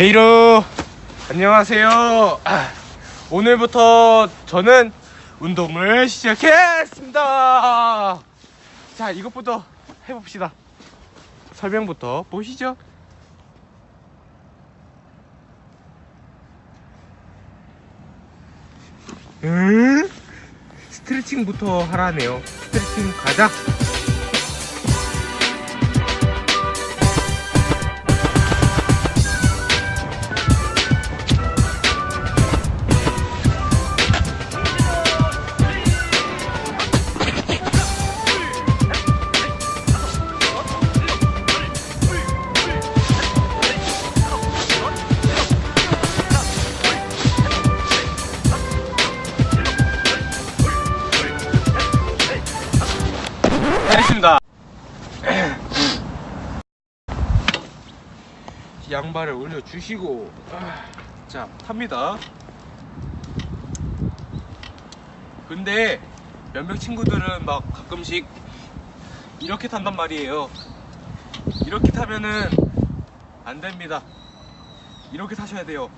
헤이로! 안녕하세요. 아, 오늘부터 저는 운동을 시작했습니다. 자 이것부터 해봅시다. 설명부터 보시죠. 음? 스트레칭부터 하라네요. 스트레칭 가자 잘했습니다. 양발을 올려주시고 아, 자 탑니다. 근데 몇몇 친구들은 막 가끔씩 이렇게 탄단 말이에요. 이렇게 타면은 안 됩니다. 이렇게 타셔야 돼요.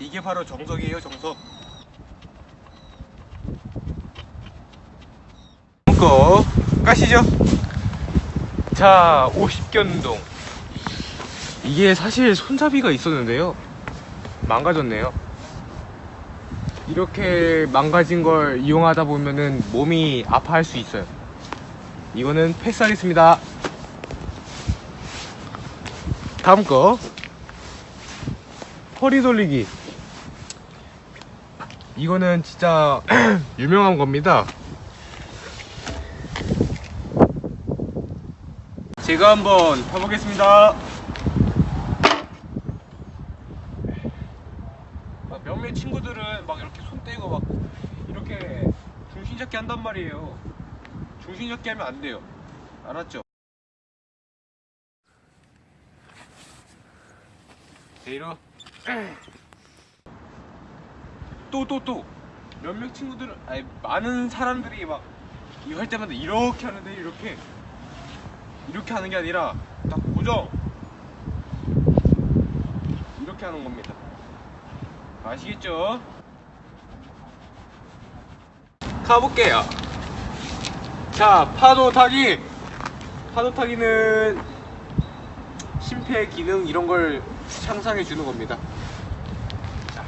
이게 바로 정석이에요, 정석. 거 까시죠? 자, 50견 운동. 이게 사실 손잡이가 있었는데요. 망가졌네요. 이렇게 망가진 걸 이용하다 보면은 몸이 아파할 수 있어요. 이거는 패스하겠습니다. 다음 거. 허리 돌리기. 이거는 진짜 유명한 겁니다. 제가 한번 해보겠습니다. 막 몇몇 친구들은 막 이렇게 손 떼고 막 이렇게 중심 잡기 한단 말이에요. 중심 잡기 하면 안 돼요. 알았죠? 내일어 또또 또 몇몇 친구들은 아니 많은 사람들이 막 이거 할 때마다 이렇게 하는데 이렇게 이렇게 하는 게 아니라 딱 고정. 이렇게 하는 겁니다. 아시겠죠? 가볼게요. 자 파도 타기. 파도 타기는 심폐 기능 이런 걸 향상해 주는 겁니다. 자,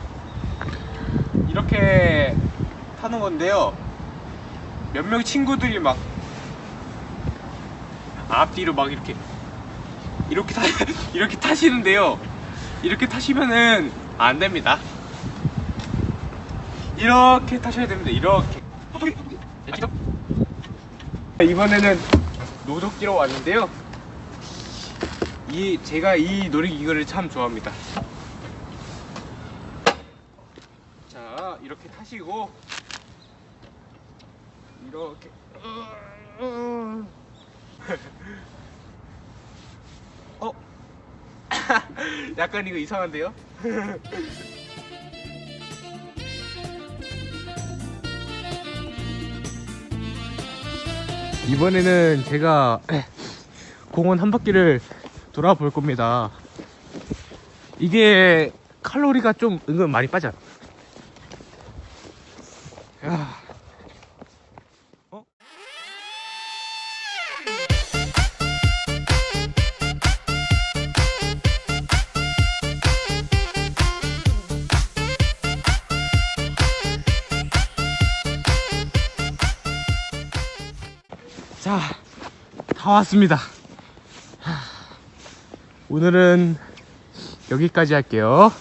이렇게 타는 건데요. 몇몇 친구들이 막 앞뒤로 막 이렇게 이렇게 타 이렇게 타시는데요. 이렇게 타시면은 안 됩니다. 이렇게 타셔야 됩니다. 이렇게. 이번에는 노적지로 왔는데요. 이 제가 이 놀이기구를 참 좋아합니다. 자 이렇게 타시고 이렇게. 어? 약간 이거 이상한데요? 이번에는 제가 공원 한 바퀴를 돌아볼 겁니다. 이게 칼로리가 좀 은근 많이 빠져요. 야. 어? 자, 다 왔습니다. 하, 오늘은 여기까지 할게요.